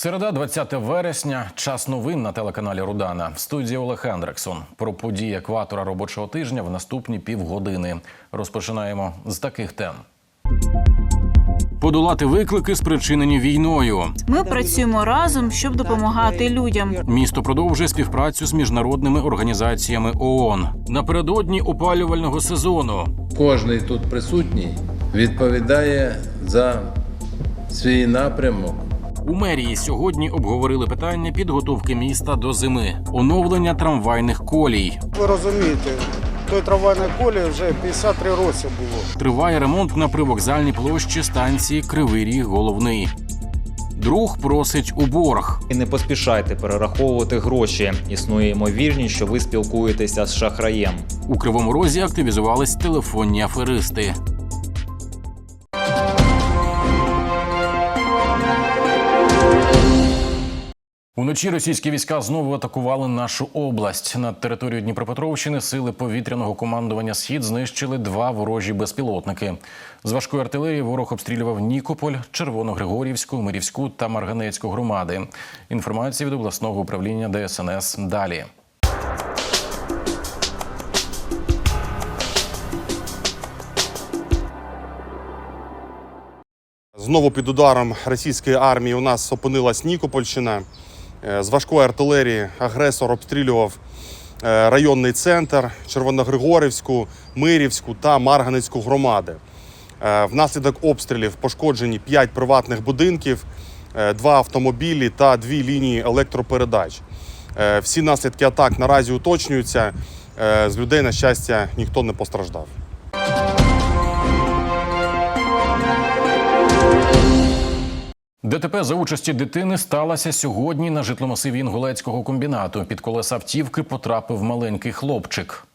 Середа, 20 вересня. Час новин на телеканалі Рудана. В студії Олег Ендрексон. Про події екватора робочого тижня в наступні півгодини. Розпочинаємо з таких тем. Подолати виклики, спричинені війною. Ми працюємо разом, щоб допомагати людям. Місто продовжує співпрацю з міжнародними організаціями ООН. Напередодні опалювального сезону. Кожний тут присутній відповідає за свій напрямок. У мерії сьогодні обговорили питання підготовки міста до зими, оновлення трамвайних колій. Ви розумієте, той трамвайної колії вже 53 роки було. Триває ремонт на привокзальній площі станції Кривий Ріг Головний. Друг просить у борг. І не поспішайте перераховувати гроші. Існує ймовірність, що ви спілкуєтеся з шахраєм. У Кривому Розі активізувались телефонні аферисти. Уночі російські війська знову атакували нашу область. Над територією Дніпропетровщини сили повітряного командування Схід знищили два ворожі безпілотники. З важкої артилерії ворог обстрілював Нікополь, Червоногригорівську, Мирівську та Марганецьку громади. Інформація від обласного управління ДСНС далі. Знову під ударом російської армії у нас опинилась Нікопольщина. Е, З важкої артилерії агресор обстрілював е, районний центр Червоногригорівську, Мирівську та Марганецьку громади. Е, Внаслідок обстрілів пошкоджені 5 приватних будинків, е, два автомобілі та дві лінії електропередач. Всі наслідки атак наразі уточнюються. З людей, на щастя, ніхто не постраждав. ДТП за участі дитини сталося сьогодні на житломасиві Інгулецького комбінату. Під колеса автівки потрапив маленький хлопчик.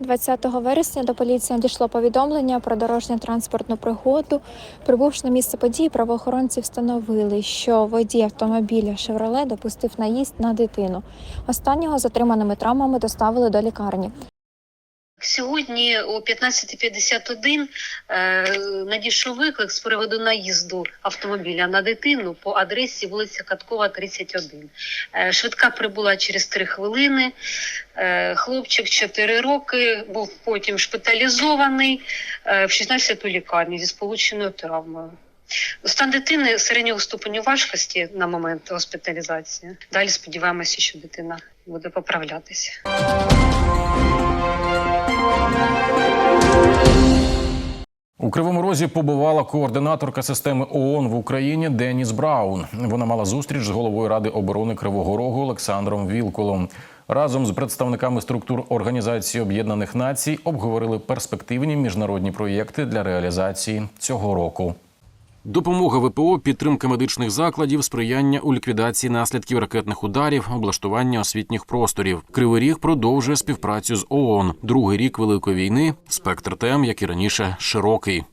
20 вересня до поліції надійшло повідомлення про дорожньо-транспортну пригоду. Прибувши на місце події, правоохоронці встановили, що водій автомобіля «Шевроле» допустив наїзд на дитину. Останнього затриманими травмами доставили до лікарні. Сьогодні о 15.51 е, надійшов виклик з приводу наїзду автомобіля на дитину по адресі вулиця Каткова, 31. Е, швидка прибула через 3 хвилини. Е, хлопчик 4 роки був потім шпиталізований в 16-ту лікарню зі сполученою травмою. Стан дитини середнього ступеню важкості на момент госпіталізації. Далі сподіваємося, що дитина буде поправлятися. У Кривому Розі побувала координаторка системи ООН в Україні Деніс Браун. Вона мала зустріч з головою Ради оборони Кривого Рогу Олександром Вілколом. Разом з представниками структур Організації Об'єднаних Націй обговорили перспективні міжнародні проєкти для реалізації цього року. Допомога ВПО, підтримка медичних закладів, сприяння у ліквідації наслідків ракетних ударів, облаштування освітніх просторів. Кривий Ріг продовжує співпрацю з ООН. Другий рік Великої війни. Спектр тем, як і раніше, широкий.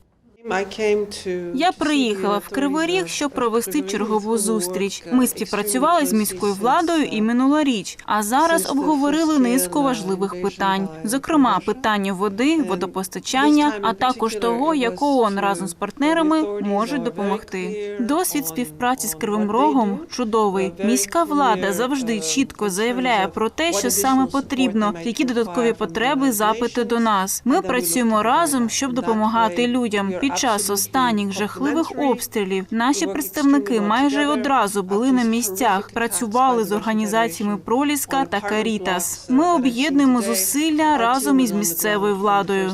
Я приїхала в Кривий Ріг, щоб провести чергову зустріч. Ми співпрацювали з міською владою і минулоріч, а зараз обговорили низку важливих питань, зокрема питання води, водопостачання, а також того, як ООН разом з партнерами можуть допомогти. Досвід співпраці з Кривим Рогом чудовий. Міська влада завжди чітко заявляє про те, що саме потрібно, які додаткові потреби, запити до нас. Ми працюємо разом, щоб допомагати людям. Під час останніх жахливих обстрілів наші представники майже одразу були на місцях, працювали з організаціями Проліска та Карітас. Ми об'єднуємо зусилля разом із місцевою владою.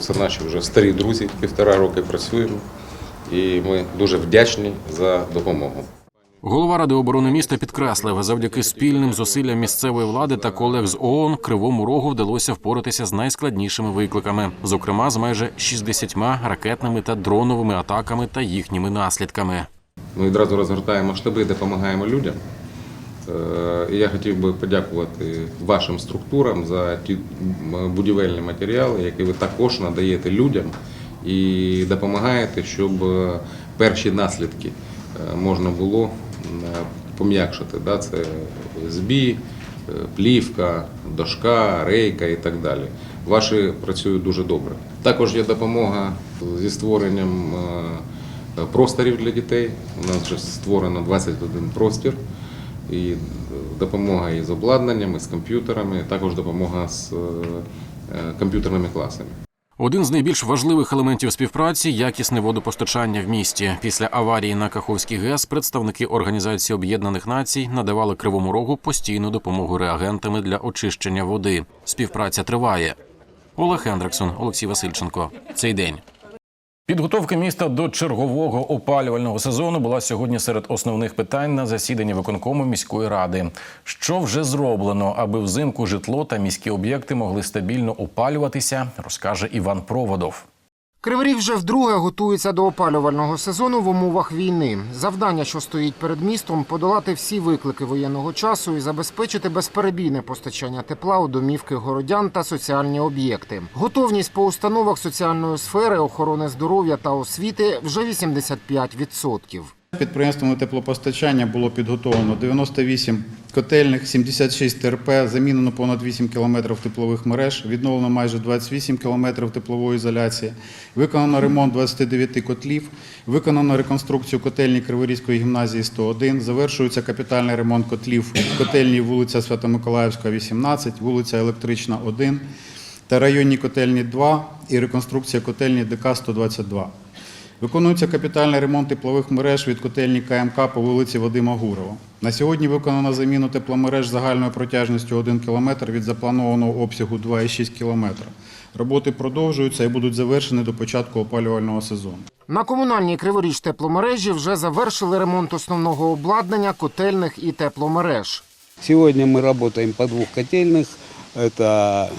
Це наші вже старі друзі, півтора роки працюємо, і ми дуже вдячні за допомогу. Голова ради оборони міста підкреслив, завдяки спільним зусиллям місцевої влади та колег з ООН Кривому Рогу вдалося впоратися з найскладнішими викликами, зокрема з майже 60 ракетними та дроновими атаками та їхніми наслідками. Ми відразу розгортаємо штаби, допомагаємо людям. Е, я хотів би подякувати вашим структурам за ті будівельні матеріали, які ви також надаєте людям і допомагаєте, щоб е, перші наслідки е, можна було пом'якшити. Да? Це збій, е, плівка, дошка, рейка і так далі. Ваші працюють дуже добре. Також є допомога зі створенням е, е, просторів для дітей. У нас вже створено 21 простір. І е, допомога із обладнанням, і з комп'ютерами, також допомога з е, е, комп'ютерними класами. Один з найбільш важливих елементів співпраці якісне водопостачання в місті. Після аварії на Каховській ГЕС представники Організації Об'єднаних Націй надавали Кривому Рогу постійну допомогу реагентами для очищення води. Співпраця триває. Олег Хендриксон, Олексій Васильченко. Цей день. Підготовка міста до чергового опалювального сезону була сьогодні серед основних питань на засіданні виконкому міської ради. Що вже зроблено, аби взимку житло та міські об'єкти могли стабільно опалюватися, розкаже Іван Проводов. Кривий Ріг вже вдруге готується до опалювального сезону в умовах війни. Завдання, що стоїть перед містом, подолати всі виклики воєнного часу і забезпечити безперебійне постачання тепла у домівки городян та соціальні об'єкти. Готовність по установах соціальної сфери, охорони здоров'я та освіти вже 85%. Підприємствами теплопостачання було підготовлено 98 котельних, 76 ТРП, замінено понад 8 кілометрів теплових мереж, відновлено майже 28 кілометрів теплової ізоляції, виконано ремонт 29 котлів, виконано реконструкцію котельні Криворізької гімназії 101, завершується капітальний ремонт котлів котельні вулиця Свято-Миколаївська, 18, вулиця Електрична 1 та районні котельні 2 і реконструкція котельні ДК 122. Виконується капітальний ремонт теплових мереж від котельні КМК по вулиці Вадима Гурова. На сьогодні виконано заміну тепломереж загальною протяжністю 1 км від запланованого обсягу 2,6 км. Роботи продовжуються і будуть завершені до початку опалювального сезону. На комунальній Криворіж тепломережі вже завершили ремонт основного обладнання, котельних і тепломереж. Сегодня мы работаем по двух котельных. Это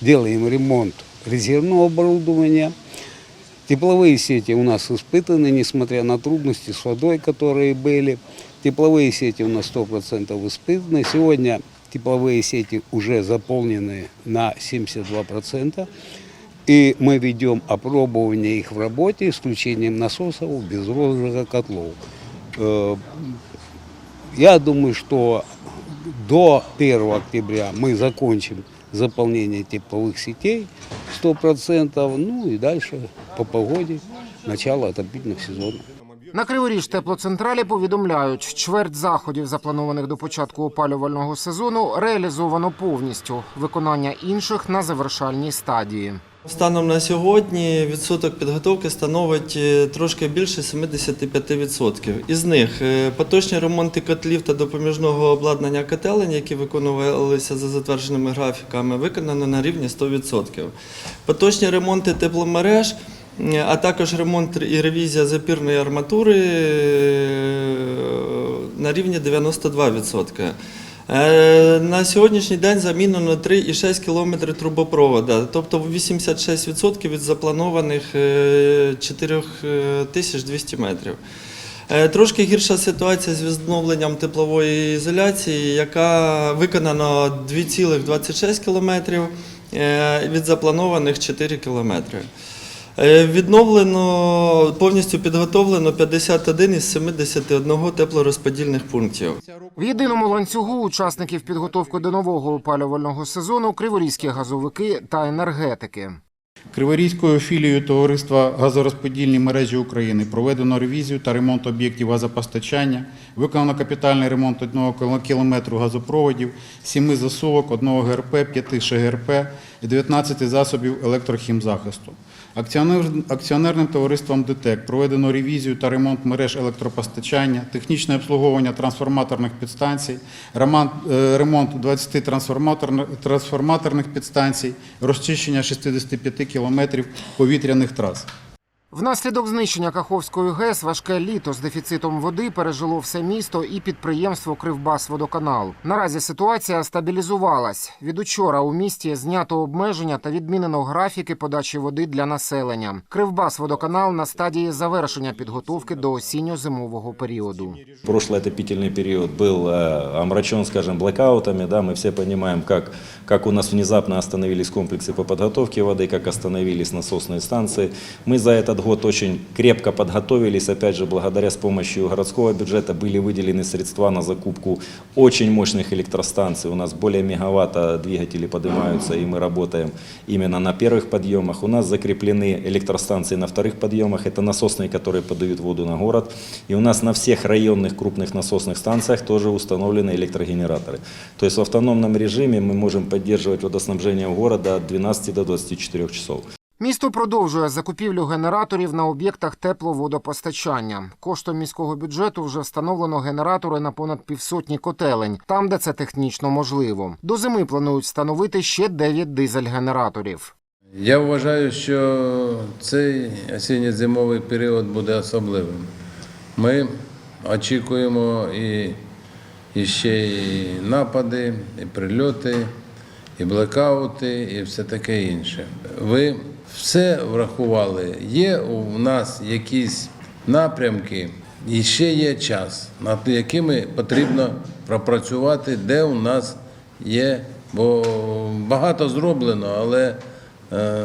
делаем ремонт резервного оборудования. Тепловые сети у нас испытаны, несмотря на трудности с водой, которые были. Тепловые сети у нас 100% испытаны. Сегодня тепловые сети уже заполнены на 72%. И мы ведем опробование их в работе исключением насосов без розжига котлов. Э, Я думаю, что до 1 октября мы закончим заполнение тепловых сетей 100%, ну и дальше по погоде начало отопительных сезонов. На Криворіж теплоцентралі повідомляють, чверть заходів, запланованих до початку опалювального сезону, реалізовано повністю. Виконання інших на завершальній стадії. Станом на сьогодні відсоток підготовки становить е, трошки більше 75%. Із них е, поточні ремонти котлів та допоміжного обладнання котелень, які виконувалися за затвердженими графіками, виконано на рівні 100%. Поточні ремонти тепломереж, е, а також ремонт і ревізія запірної арматури на рівні 92%. Е, На сьогоднішній день замінено 3,6 км трубопроводу, тобто 86% від запланованих е, 4200 метрів. Е, Трошки гірша ситуація з відновленням теплової ізоляції, яка виконано 2,26 км е, від запланованих 4 км. Е, Відновлено, повністю підготовлено 51 із 71 теплорозподільних пунктів. В єдиному ланцюгу учасників підготовки до нового опалювального сезону криворізькі газовики та енергетики. Криворізькою філією товариства газорозподільні мережі України проведено ревізію та ремонт об'єктів газопостачання, виконано капітальний ремонт одного кілометру газопроводів, сіми засувок, одного ГРП, п'яти ШГРП і 19 засобів електрохімзахисту. Акціонер- Акціонерним товариством ДТЕК проведено ревізію та ремонт мереж електропостачання, технічне обслуговування трансформаторних підстанцій, ремонт, е, ремонт 20 трансформаторних, трансформаторних підстанцій, розчищення 65 кілометрів повітряних трас. Внаслідок знищення Каховської ГЕС важке літо з дефіцитом води пережило все місто і підприємство Кривбасводоканал. Наразі ситуація стабілізувалась. Від учора у місті знято обмеження та відмінено графіки подачі води для населення. Кривбасводоканал на стадії завершення підготовки до осінньо-зимового періоду. Прошлый отопительный период был э, омрачен, скажем, блэкаутами. Да, мы все понимаем, как, как у нас внезапно остановились комплексы по подготовке воды, как остановились насосные станции. Мы за этот этот год очень крепко подготовились. Опять же, благодаря с помощью городского бюджета были выделены средства на закупку очень мощных электростанций. У нас более мегаватта двигатели поднимаются, и мы работаем именно на первых подъемах. У нас закреплены электростанции на вторых подъемах. Это насосные, которые подают воду на город. И у нас на всех районных крупных насосных станциях тоже установлены электрогенераторы. То есть в автономном режиме мы можем поддерживать водоснабжение города от 12 до 24 часов. Місто продовжує закупівлю генераторів на об'єктах тепловодопостачання. Коштом міського бюджету вже встановлено генератори на понад півсотні котелень, там, де це технічно можливо. До зими планують встановити ще 9 дизель-генераторів. Я вважаю, що цей осінньо-зимовий період буде особливим. Ми очікуємо і, і ще і напади, і прильоти, і блекаути, і все таке інше. Ви все врахували. Є у нас якісь напрямки, і ще є час, над якими потрібно пропрацювати, де у нас є, бо багато зроблено, але е,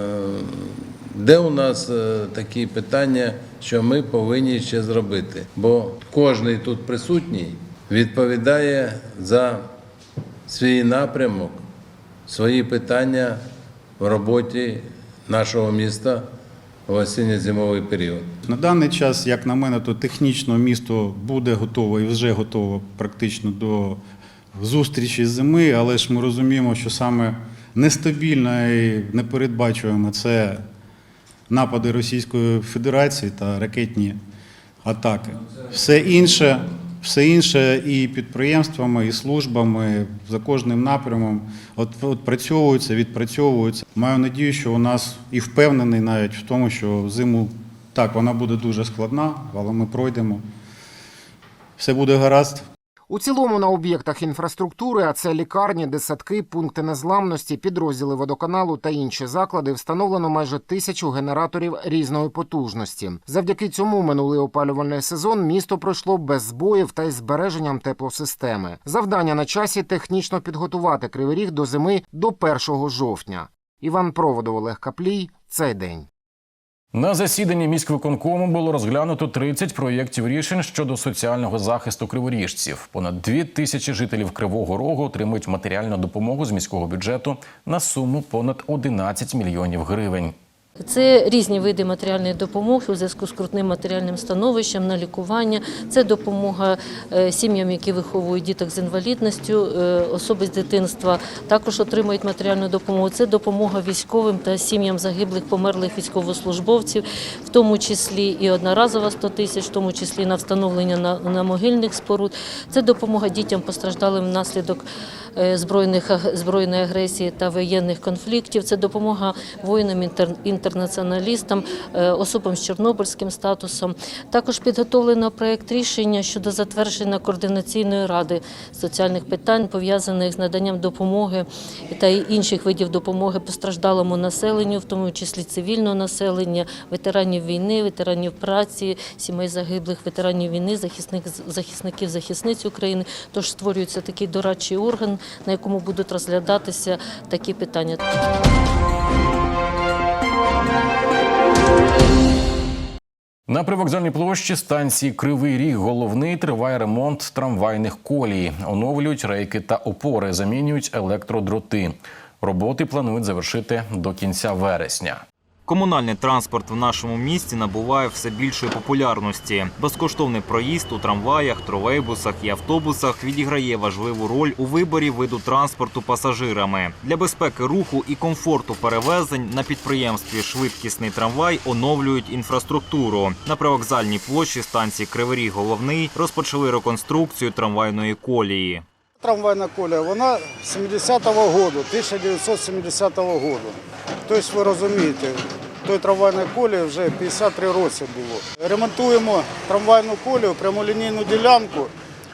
де у нас е, такі питання, що ми повинні ще зробити? Бо кожний тут присутній відповідає за свій напрямок, свої питання в роботі нашого міста в осінньо-зимовий період. На даний час, як на мене, то технічно місто буде готове і вже готово практично до зустрічі зими, але ж ми розуміємо, що саме нестабільно і непередбачуємо це напади Російської Федерації та ракетні атаки. Все інше, все інше і підприємствами, і службами за кожним напрямом от, от працьовуються, відпрацьовуються. Маю надію, що у нас і впевнений навіть в тому, що зиму так вона буде дуже складна, але ми пройдемо. Все буде гаразд. У цілому на об'єктах інфраструктури, а це лікарні, десятки, пункти незламності, підрозділи водоканалу та інші заклади, встановлено майже тисячу генераторів різної потужності. Завдяки цьому минулий опалювальний сезон місто пройшло без збоїв та із збереженням теплосистеми. Завдання на часі технічно підготувати кривий ріг до зими до 1 жовтня. Іван Проводов, Олег Каплій. Цей день. На засіданні міськвиконкому було розглянуто 30 проєктів рішень щодо соціального захисту криворіжців. Понад дві тисячі жителів Кривого Рогу отримують матеріальну допомогу з міського бюджету на суму понад 11 мільйонів гривень. Це різні види матеріальної допомоги у зв'язку з крутним матеріальним становищем на лікування. Це допомога е, сім'ям, які виховують діток з інвалідністю, е, особи з дитинства також отримують матеріальну допомогу. Це допомога військовим та сім'ям загиблих, померлих військовослужбовців, в тому числі і одноразова 100 тисяч, в тому числі на встановлення на, могильних споруд. Це допомога дітям постраждалим внаслідок збройних аг- збройної агресії та воєнних конфліктів. Це допомога воїнам інтер- інтернаціоналістам, е, особам з чорнобильським статусом. Також підготовлено проект рішення щодо затвердження координаційної ради соціальних питань, пов'язаних з наданням допомоги та інших видів допомоги постраждалому населенню, в тому числі цивільного населення, ветеранів війни, ветеранів праці, сімей загиблих, ветеранів війни, захисник, захисників, захисниць України. Тож створюється такий дорадчий орган, на якому будуть розглядатися такі питання. На привокзальній площі станції Кривий Ріг головний триває ремонт трамвайних колій. Оновлюють рейки та опори, замінюють електродроти. Роботи планують завершити до кінця вересня. Комунальний транспорт в нашому місті набуває все більшої популярності. Безкоштовний проїзд у трамваях, тролейбусах і автобусах відіграє важливу роль у виборі виду транспорту пасажирами. Для безпеки руху і комфорту перевезень на підприємстві Швидкісний трамвай оновлюють інфраструктуру. На привокзальній площі станції Кривий головний розпочали реконструкцію трамвайної колії. Трамвайна колія, вона 70-го року, 1970 року. Тобто ви розумієте, той трамвайної колії вже 53 роки було. Ремонтуємо трамвайну колію, прямолінійну ділянку,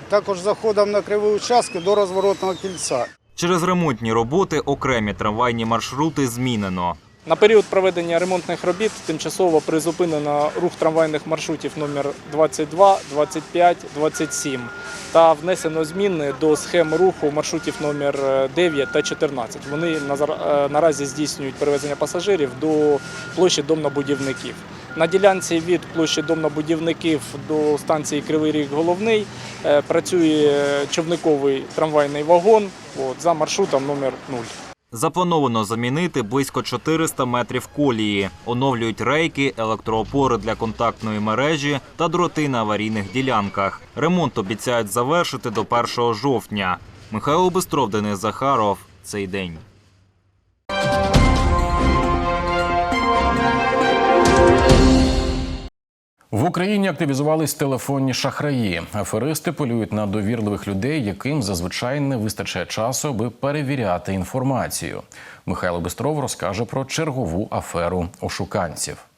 також заходимо на криві участки до розворотного кільця. Через ремонтні роботи окремі трамвайні маршрути змінено. На період проведення ремонтних робіт тимчасово призупинено рух трамвайних маршрутів номер 22, 25, 27 та внесено зміни до схем руху маршрутів номер 9 та 14. Вони е, наразі здійснюють перевезення пасажирів до площі домнобудівників. На ділянці від площі Домнобудівників до станції Кривий Ріг Головний е, працює човниковий трамвайний вагон за маршрутом номер 0. Заплановано замінити близько 400 метрів колії. Оновлюють рейки, електроопори для контактної мережі та дроти на аварійних ділянках. Ремонт обіцяють завершити до 1 жовтня. Михайло Бестров, Денис Захаров. Цей день. В Україні активізувались телефонні шахраї. Аферисти полюють на довірливих людей, яким зазвичай не вистачає часу, аби перевіряти інформацію. Михайло Бистров розкаже про чергову аферу ошуканців.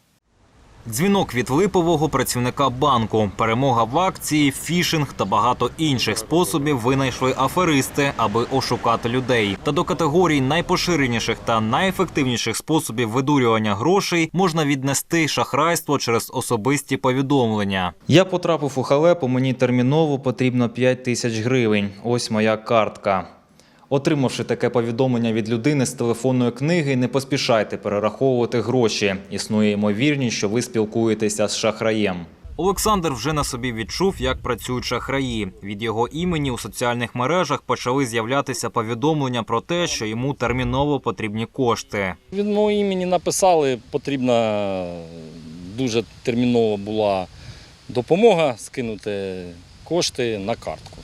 Дзвінок від липового працівника банку, перемога в акції, фішинг та багато інших способів винайшли аферисти, аби ошукати людей. Та до категорій найпоширеніших та найефективніших способів видурювання грошей можна віднести шахрайство через особисті повідомлення. Я потрапив у халепу. Мені терміново потрібно 5 тисяч гривень. Ось моя картка. Отримавши таке повідомлення від людини з телефонної книги, не поспішайте перераховувати гроші. Існує ймовірність, що ви спілкуєтеся з шахраєм. Олександр вже на собі відчув, як працюють шахраї. Від його імені у соціальних мережах почали з'являтися повідомлення про те, що йому терміново потрібні кошти. Від мого імені написали, потрібна дуже термінова була допомога скинути кошти на картку.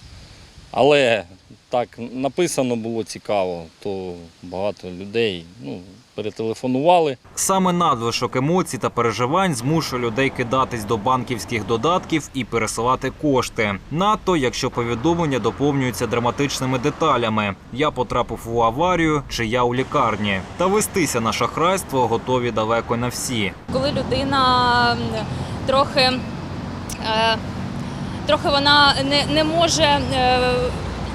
Але так написано було цікаво, то багато людей ну, перетелефонували. Саме надлишок емоцій та переживань змушує людей кидатись до банківських додатків і пересилати кошти. Надто, якщо повідомлення доповнюються драматичними деталями: я потрапив у аварію чи я у лікарні. Та вестися на шахрайство готові далеко не всі. коли людина трохи, е, трохи вона не, не може е,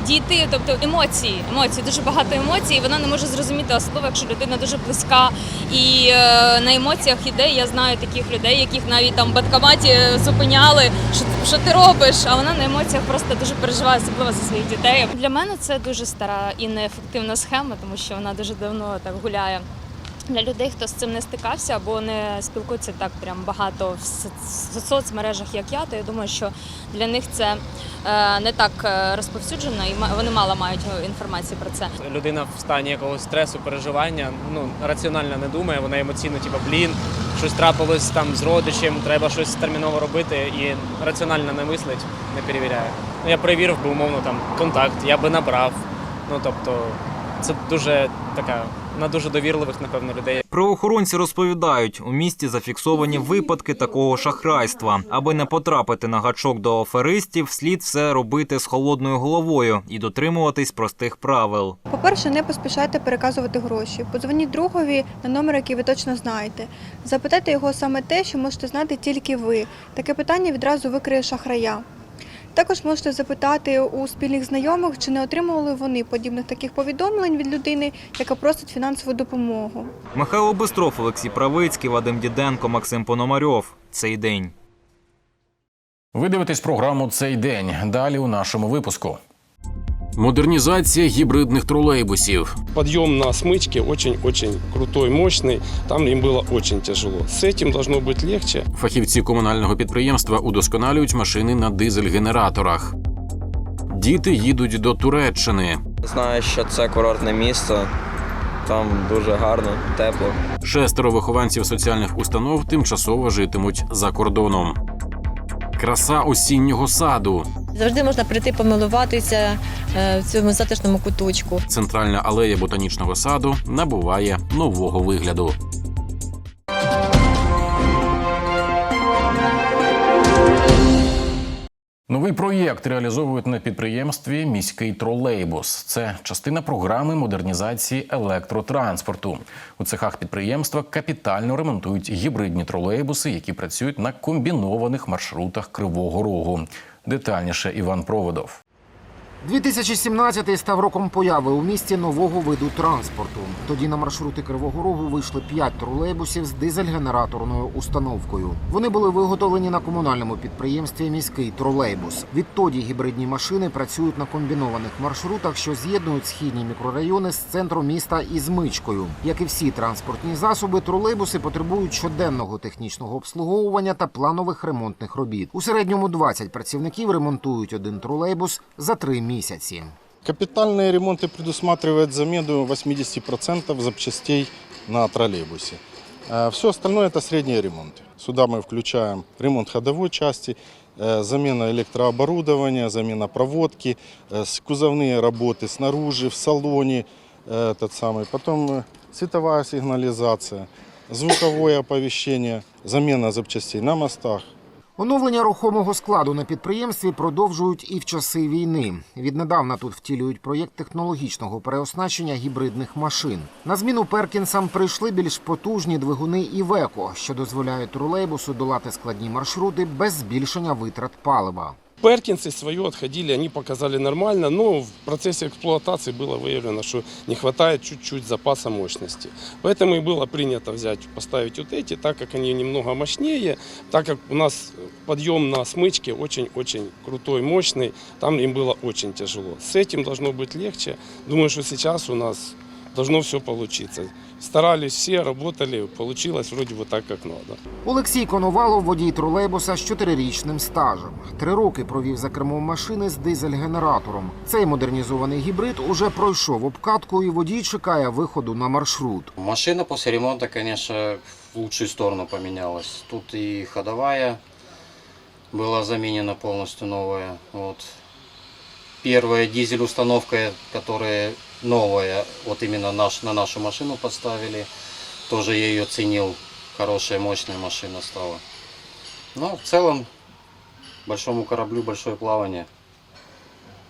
дійти, тобто емоції, емоції, дуже багато емоцій, вона не може зрозуміти, особливо якщо людина дуже близька і е, на емоціях іде. Я знаю таких людей, яких навіть там в банкоматі зупиняли, що, що ти робиш, а вона на емоціях просто дуже переживає, особливо за своїх дітей. Для мене це дуже стара і неефективна схема, тому що вона дуже давно так гуляє. Для людей, хто з цим не стикався або не спілкується так прям багато в соцмережах, як я, то я думаю, що для них це е, не так е, розповсюджено і вони мало мають інформації про це. людина в стані якогось стресу, переживання, ну раціонально не думає, вона емоційно, типу, блін, щось трапилось там з родичем, треба щось терміново робити, і раціонально не мислить, не перевіряє. Ну я перевірив би умовно там контакт, я би набрав. Ну тобто, це дуже така на дуже довірливих, напевно, людей. Правоохоронці розповідають, у місті зафіксовані випадки такого шахрайства. Аби не потрапити на гачок до аферистів, слід все робити з холодною головою і дотримуватись простих правил. По-перше, не поспішайте переказувати гроші. Подзвоніть другові на номер, який ви точно знаєте. Запитайте його саме те, що можете знати тільки ви. Таке питання відразу викриє шахрая. Також можете запитати у спільних знайомих, чи не отримували вони подібних таких повідомлень від людини, яка просить фінансову допомогу. Михайло Бистров, Олексій Правицький, Вадим Діденко, Максим Пономарьов. Цей день. Ви дивитесь програму цей день. Далі у нашому випуску. Модернізація гібридних тролейбусів. Подъем на смычке очень-очень крутой, мощный. Там им было очень тяжело. С этим должно быть легче. Фахівці комунального підприємства удосконалюють машини на дизель-генераторах. Діти їдуть до Туреччини. Знаю, що це курортне місто. Там дуже гарно, тепло. Шестеро вихованців соціальних установ тимчасово житимуть за кордоном. Краса осіннього саду. Завжди можна прийти помилуватися е, в цьому затишному куточку. Центральна алея ботанічного саду набуває нового вигляду. Новий проєкт реалізовують на підприємстві Міський тролейбус. Це частина програми модернізації електротранспорту. У цехах підприємства капітально ремонтують гібридні тролейбуси, які працюють на комбінованих маршрутах Кривого Рогу. Детальніше Іван Проводов. 2017 став роком появи у місті нового виду транспорту. Тоді на маршрути Кривого Рогу вийшли п'ять тролейбусів з дизель-генераторною установкою. Вони були виготовлені на комунальному підприємстві Міський тролейбус. Відтоді гібридні машини працюють на комбінованих маршрутах, що з'єднують східні мікрорайони з центром міста із мичкою. Як і всі транспортні засоби, тролейбуси потребують щоденного технічного обслуговування та планових ремонтних робіт. У середньому 20 працівників ремонтують один тролейбус за три місяці Капитальные ремонты предусматривают замену 80% запчастей на троллейбусе. Все остальное это средние ремонты. Сюда мы включаем ремонт ходовой части, э, замена электрооборудования, замена проводки, э, с- кузовные работы снаружи, в салоне, э, этот самый. потом э, световая сигнализация, звуковое оповещение, замена запчастей на мостах. Оновлення рухомого складу на підприємстві продовжують і в часи війни. Віднедавна тут втілюють проєкт технологічного переоснащення гібридних машин. На зміну Перкінсам прийшли більш потужні двигуни Івеко, що дозволяють тролейбусу долати складні маршрути без збільшення витрат палива. Перкинсы свое отходили, они показали нормально, но в процессе эксплуатации было выявлено, что не хватает чуть-чуть запаса мощности. Поэтому и было принято взять, поставить вот эти, так как они немного мощнее, так как у нас подъем на смычке очень-очень крутой, мощный, там им было очень тяжело. С этим должно быть легче. Думаю, что сейчас у нас должно все получиться. Старались все, работали, получилось вроде бы так, как надо. Олексій Коновалов, водій тролейбуса з чотирирічним стажем. Три роки провів за кермом машини з дизель-генератором. Цей модернізований гібрид уже пройшов обкатку, і водій чекає виходу на маршрут. Машина после ремонта, конечно, в лучшую сторону поменялась. Тут и ходовая была заменена полностью новая. Вот. Первая дизель-установка, которая новая, вот именно наш, на нашу машину поставили. Тоже я ее ценил. Хорошая, мощная машина стала. Но в целом, большому кораблю большое плавание.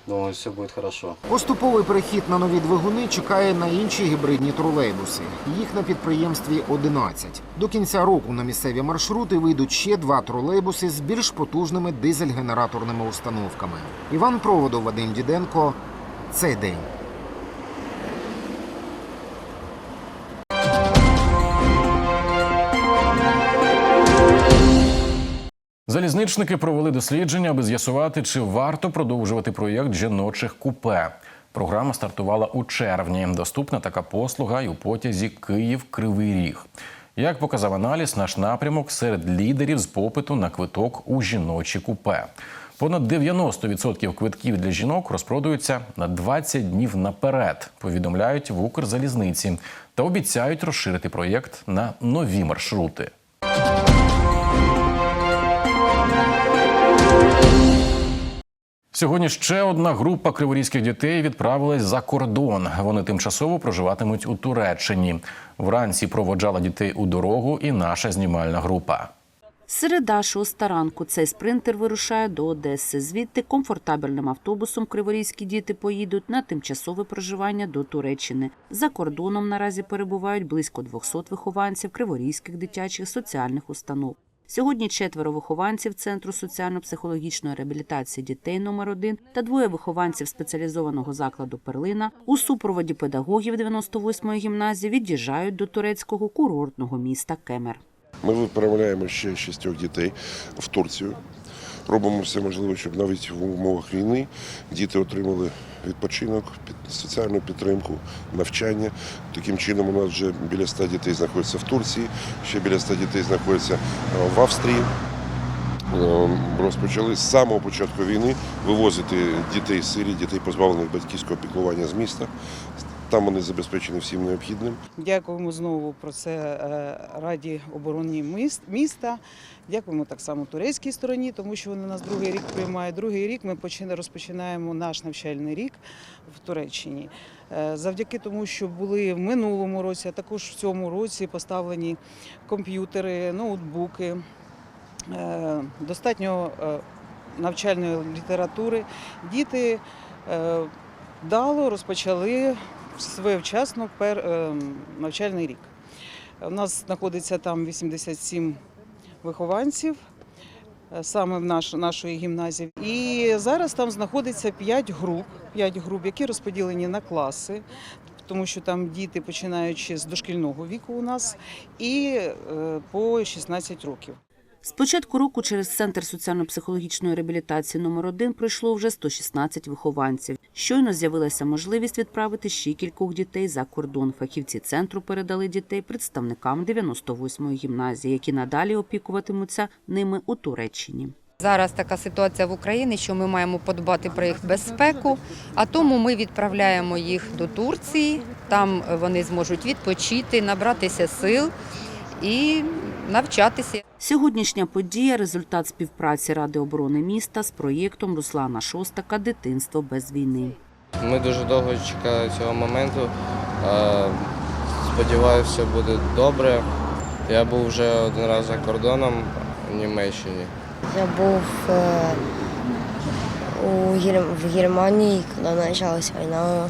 Думаю, все будет хорошо. Поступовий перехід на нові двигуни чекає на інші гібридні тролейбуси. Їх на підприємстві 11. До кінця року на місцеві маршрути вийдуть ще два тролейбуси з більш потужними дизель-генераторними установками. Іван Проводов, Вадим Діденко. Цей день. Залізничники провели дослідження, аби з'ясувати, чи варто продовжувати проєкт жіночих купе. Програма стартувала у червні. Доступна така послуга і у потязі Київ-Кривий Ріг. Як показав аналіз, наш напрямок серед лідерів з попиту на квиток у жіночі купе. Понад 90% квитків для жінок розпродаються на 20 днів наперед. Повідомляють в Укрзалізниці та обіцяють розширити проєкт на нові маршрути. Сьогодні ще одна група криворізьких дітей відправилась за кордон. Вони тимчасово проживатимуть у Туреччині. Вранці проводжала дітей у дорогу і наша знімальна група. Середа шоста ранку цей спринтер вирушає до Одеси. Звідти комфортабельним автобусом криворізькі діти поїдуть на тимчасове проживання до Туреччини. За кордоном наразі перебувають близько 200 вихованців криворізьких дитячих соціальних установ. Сьогодні четверо вихованців Центру соціально-психологічної реабілітації дітей номер 1 та двоє вихованців спеціалізованого закладу Перлина у супроводі педагогів 98-ї гімназії від'їжджають до турецького курортного міста Кемер. Ми відправляємо ще шістьох дітей в Турцію. Робимо все можливе, щоб навіть в умовах війни діти отримали відпочинок, соціальну підтримку, навчання. Таким чином, у нас вже біля 100 дітей знаходяться в Турції, ще біля 100 дітей знаходяться е, в Австрії. Е, Розпочали з самого початку війни вивозити дітей з Сирії, дітей позбавлених батьківського піклування з міста. Там вони забезпечені всім необхідним. Дякуємо знову про це е, Раді оборони міста. Дякуємо так само турецькій стороні, тому що вони нас другий рік приймають. Другий рік ми розпочинаємо наш навчальний рік в Туреччині. Е, Завдяки тому, що були в минулому році, а також в цьому році поставлені комп'ютери, ноутбуки, е, достатньо навчальної літератури. Діти вдало розпочали своєвчасно пер, е, навчальний рік. У нас знаходиться там 87 вихованців. е, саме в наш, нашої гімназії. І зараз там знаходиться 5 груп, 5 груп, які розподілені на класи, тому що там діти починаючи з дошкільного віку у нас і е, по 16 років. З початку року через Центр соціально-психологічної реабілітації номер 1 пройшло вже 116 вихованців. Щойно з'явилася можливість відправити ще кількох дітей за кордон. Фахівці центру передали дітей представникам 98-ї гімназії, які надалі опікуватимуться ними у Туреччині. Зараз така ситуація в Україні, що ми маємо подбати про їх безпеку, а тому ми відправляємо їх до Турції. Там вони зможуть відпочити, набратися сил і навчатися. Сьогоднішня подія результат співпраці Ради оборони міста з проєктом Руслана Шостака Дитинство без війни. Ми дуже довго чекали цього моменту. Е, Сподіваюся, все буде добре. Я був вже один раз за кордоном в Німеччині. Я був е, у Гер... в Германии, когда началась война.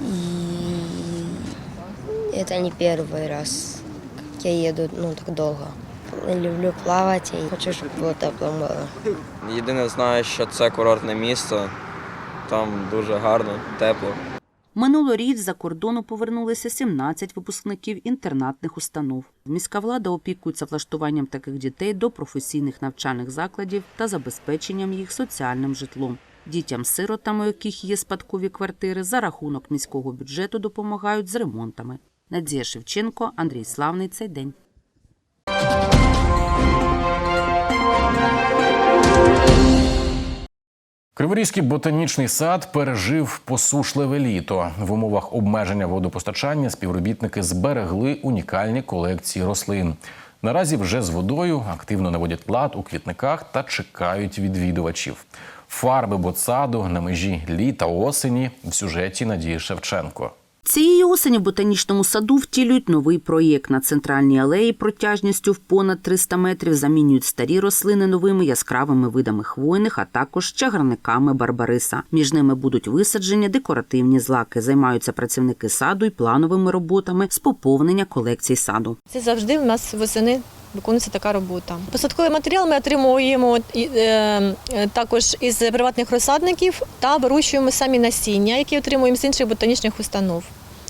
И это не первый раз, как я еду ну, так долго. Люблю плавати і хочу, щоб було тепло море. Єдине знаю, що це курортне місто. Там дуже гарно, тепло. Минулоріч за кордону повернулися 17 випускників інтернатних установ. Міська влада опікується влаштуванням таких дітей до професійних навчальних закладів та забезпеченням їх соціальним житлом. Дітям-сиротам, у яких є спадкові квартири, за рахунок міського бюджету допомагають з ремонтами. Надія Шевченко, Андрій Славний. Цей день. Криворізький ботанічний сад пережив посушливе літо. В умовах обмеження водопостачання співробітники зберегли унікальні колекції рослин. Наразі вже з водою активно наводять лад у квітниках та чекають відвідувачів. Фарби ботсаду на межі літа осені в сюжеті Надії Шевченко. Цієї осені в ботанічному саду втілюють новий проєкт. На центральній алеї протяжністю в понад 300 метрів замінюють старі рослини новими яскравими видами хвойних, а також чагарниками барбариса. Між ними будуть висаджені декоративні злаки. Займаються працівники саду і плановими роботами з поповнення колекцій саду. Це завжди в нас восени виконується така робота. Посадковий матеріал ми отримуємо е, е, також із приватних розсадників та вирощуємо самі насіння, які отримуємо з інших ботанічних установ.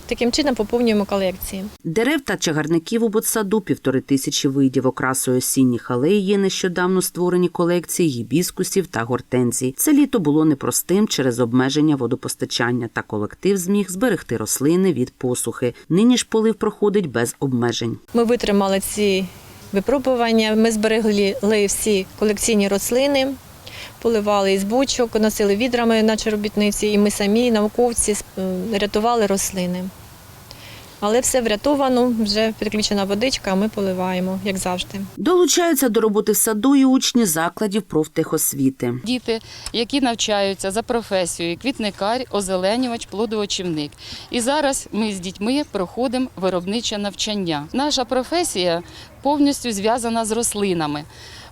Таким чином поповнюємо колекції. Дерев та чагарників у ботсаду півтори тисячі видів окрасою осінніх алей є нещодавно створені колекції гібіскусів та гортензій. Це літо було непростим через обмеження водопостачання, та колектив зміг зберегти рослини від посухи. Нині ж полив проходить без обмежень. Ми витримали ці випробування. Ми зберегли всі колекційні рослини, поливали із бучок, носили відрами, на робітниці, і ми самі, науковці, рятували рослини. Але все врятовано, вже підключена водичка, а ми поливаємо, як завжди. Долучаються до роботи в саду і учні закладів профтехосвіти. Діти, які навчаються за професією квітникар, озеленювач, плодоочівник. І зараз ми з дітьми проходимо виробниче навчання. Наша професія повністю зв'язана з рослинами.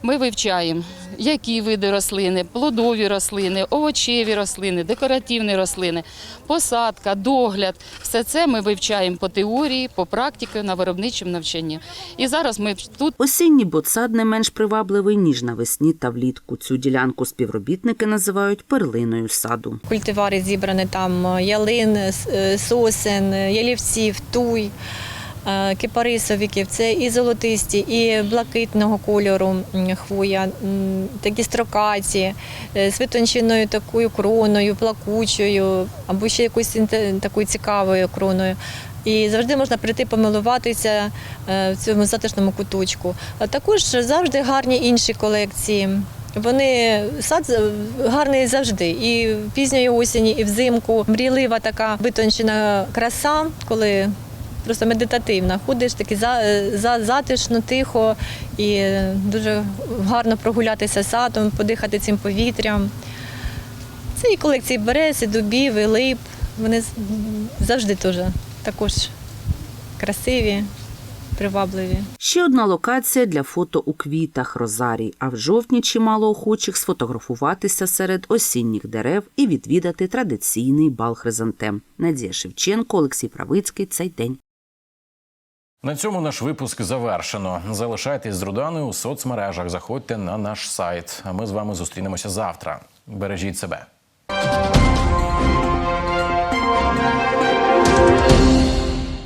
Ми вивчаємо, які види рослини, плодові рослини, овочеві рослини, декоративні рослини, посадка, догляд. Все це ми вивчаємо по теорії, по практиці на виробничому навчанні. І зараз ми тут Осінній ботсад не менш привабливий, ніж навесні та влітку. Цю ділянку співробітники називають перлиною саду. Культивари зібрані там ялин, сосен, ялівців, туй. Е, Кипарисовиків, це і золотисті, і блакитного кольору хвоя, такі строкаті, е, з витонченою такою кроною, плакучою, або ще якоюсь такою цікавою кроною. І завжди можна прийти помилуватися е, в цьому затишному куточку. А також завжди гарні інші колекції. Вони сад гарний завжди, і пізньої осені, і взимку. Мрійлива така витончена краса, коли просто медитативна. Ходиш таки за, за затишно, тихо і дуже гарно прогулятися садом, подихати цим повітрям. Це і колекції берез, і дубів, і лип. Вони завжди дуже також красиві, привабливі. Ще одна локація для фото у квітах Розарій. А в жовтні чимало охочих сфотографуватися серед осінніх дерев і відвідати традиційний бал хризантем. Надія Шевченко, Олексій Правицький. Цей день. На цьому наш випуск завершено. Залишайтесь з Руданою у соцмережах. Заходьте на наш сайт. А ми з вами зустрінемося завтра. Бережіть себе.